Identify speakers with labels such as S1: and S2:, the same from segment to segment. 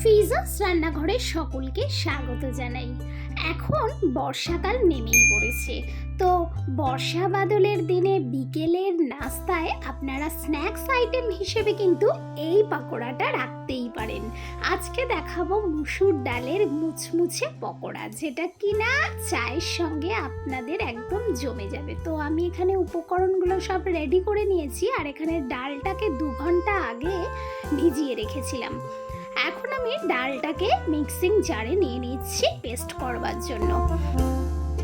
S1: ফিজাস রান্নাঘরের সকলকে স্বাগত জানাই। এখন বর্ষাকাল নেমেই পড়েছে। তো বর্ষা বাদলের দিনে বিকেলের নাস্তায় আপনারা স্ন্যাক্স আইটেম হিসেবে কিন্তু এই পকোড়াটা রাখতেই পারেন। আজকে দেখাবো মুসুর ডালের মুচমুচে পকোড়া, যেটা কিনা চায়ের সঙ্গে আপনাদের একদম জমে যাবে। তো আমি এখানে উপকরণগুলো সব রেডি করে নিয়েছি, আর এখানে ডালটাকে দু ঘণ্টা আগে ভিজিয়ে রেখেছিলাম। এখন আমি ডালটাকে মিক্সিং জারে নিয়ে নিচ্ছি পেস্ট করবার জন্য।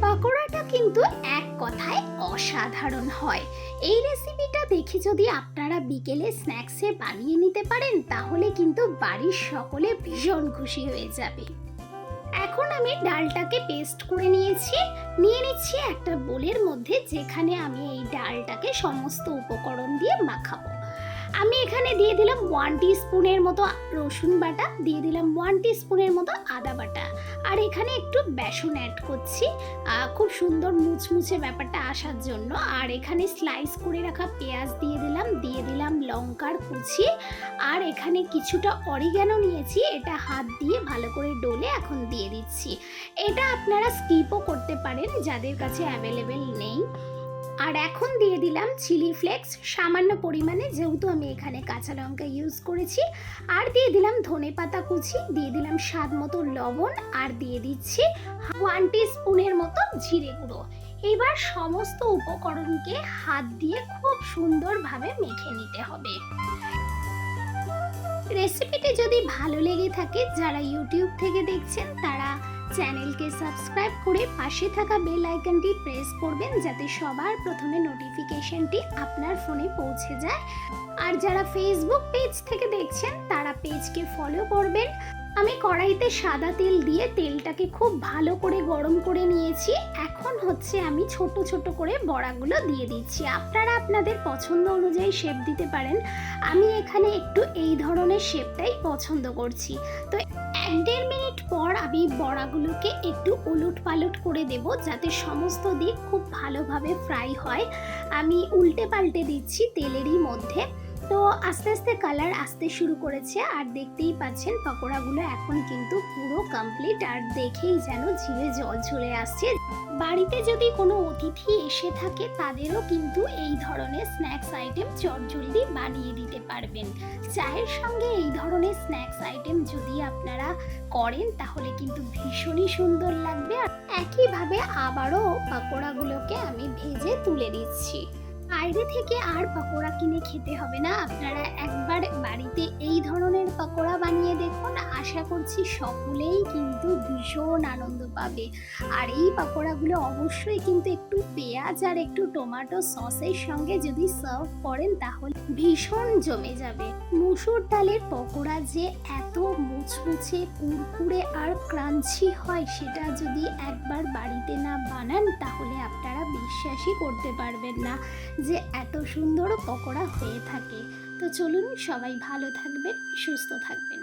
S1: পকোড়াটা কিন্তু এক কথায় অসাধারণ হয়। এই রেসিপিটা দেখে যদি আপনারা বিকেলে স্ন্যাক্সে বানিয়ে নিতে পারেন, তাহলে কিন্তু বাড়ির সকলে ভীষণ খুশি হয়ে যাবে। এখন আমি ডালটাকে পেস্ট করে নিয়েছি। নিয়ে নিচ্ছি একটা বোলের মধ্যে, যেখানে আমি এই ডালটাকে সমস্ত উপকরণ দিয়ে মাখাবো। আমি এখানে দিয়ে দিলাম ওয়ান স্পুনের মতো রসুন বাটা, দিয়ে দিলাম ওয়ান স্পুনের মতো আদা বাটা। আর এখানে একটু বেসন অ্যাড করছি খুব সুন্দর মুচমুচে ব্যাপারটা আসার জন্য। আর এখানে স্লাইস করে রাখা পেঁয়াজ দিয়ে দিলাম দিয়ে দিলাম লঙ্কার কুচি। আর এখানে কিছুটা অরিগ্যানো নিয়েছি, এটা হাত দিয়ে ভালো করে ডলে এখন দিয়ে দিচ্ছি। এটা আপনারা স্কিপও করতে পারেন, যাদের কাছে অ্যাভেলেবেল নেই। আর এখন দিয়ে দিলাম চিলি ফ্লেক্স, সামান্য পরিমাণে যেহেতু আমি এখানে কাঁচা লঙ্কা ইউজ করেছি। আর দিয়ে দিলাম ধনে পাতা কুচি, দিয়ে দিলাম স্বাদ মতো লবণ, আর দিয়ে দিচ্ছি ওয়ান স্পুনের মতো জিরে গুঁড়ো। এবার সমস্ত উপকরণকে হাত দিয়ে খুব সুন্দরভাবে মেখে নিতে হবে। রেসিপিটি যদি ভালো লেগে থাকে, যারা ইউটিউব থেকে দেখছেন, তারা চ্যানেলকে সাবস্ক্রাইব করে পাশে থাকা বেল আইকনটি প্রেস করবেন যাতে সবার প্রথমে নোটিফিকেশনটি আপনার ফোনে পৌঁছে যায়। আর যারা ফেসবুক পেজ থেকে দেখছেন, তারা পেজকে ফলো করবেন। আমি কড়াইতে সাদা তেল দিয়ে তেলটাকে খুব ভালো করে গরম করে নিয়েছি। এখন হচ্ছে আমি ছোট ছোট করে বড়াগুলো দিয়ে দিচ্ছি। আপনারা আপনাদের পছন্দ অনুযায়ী শেপ দিতে পারেন। আমি এখানে একটু এই ধরনের শেপটাই পছন্দ করছি। তো এক দেড় মিনিট পর আমি বড়াগুলোকে একটু উলট পালট করে দেব যাতে সমস্ত দিক খুব ভালোভাবে ফ্রাই হয়। আমি উল্টে পাল্টে দিচ্ছি তেলেরই মধ্যে। তো আস্তে আস্তে কালার আসতে শুরু করেছে আর দেখতেই পাচ্ছেন পকোড়াগুলো এখন কিন্তু পুরো কমপ্লিট আর দেখেই যেন ঝিলে জল চলে আসছে। বাড়িতে যদি কোনো অতিথি এসে থাকে, তাদেরও কিন্তু এই ধরনের স্ন্যাক্স আইটেম চটজলদি বানিয়ে দিতে পারবেন। চায়ের সঙ্গে এই ধরনের স্ন্যাক্স আইটেম যদি আপনারা করেন, তাহলে কিন্তু ভীষণই সুন্দর লাগবে। আর একইভাবে আবারও পকোড়াগুলোকে আমি ভেজে তুলে দিচ্ছি বাইরে থেকে আর পকোড়া কিনে খেতে হবে না। আপনারা একবার বাড়িতে এই ধরনের পকোড়া বানিয়ে আশা করছি সকলেই কিন্তু ভীষণ আনন্দ পাবে। আর এই পকোড়াগুলো অবশ্যই কিন্তু একটু পেঁয়াজ আর একটু টমেটো সসের সঙ্গে যদি সার্ভ করেন তাহলে ভীষণ জমে যাবে। মুসুর ডালের পকোড়া যে এত মুচমুচে, কুরকুরে আর ক্রাঞ্চি হয় সেটা যদি একবার বাড়িতে না বানান তাহলে আপনারা বিশ্বাসই করতে পারবেন না যে এত সুন্দর পকোড়া হয়ে থাকে। তো চলুন সবাই ভালো থাকবেন, সুস্থ থাকবেন।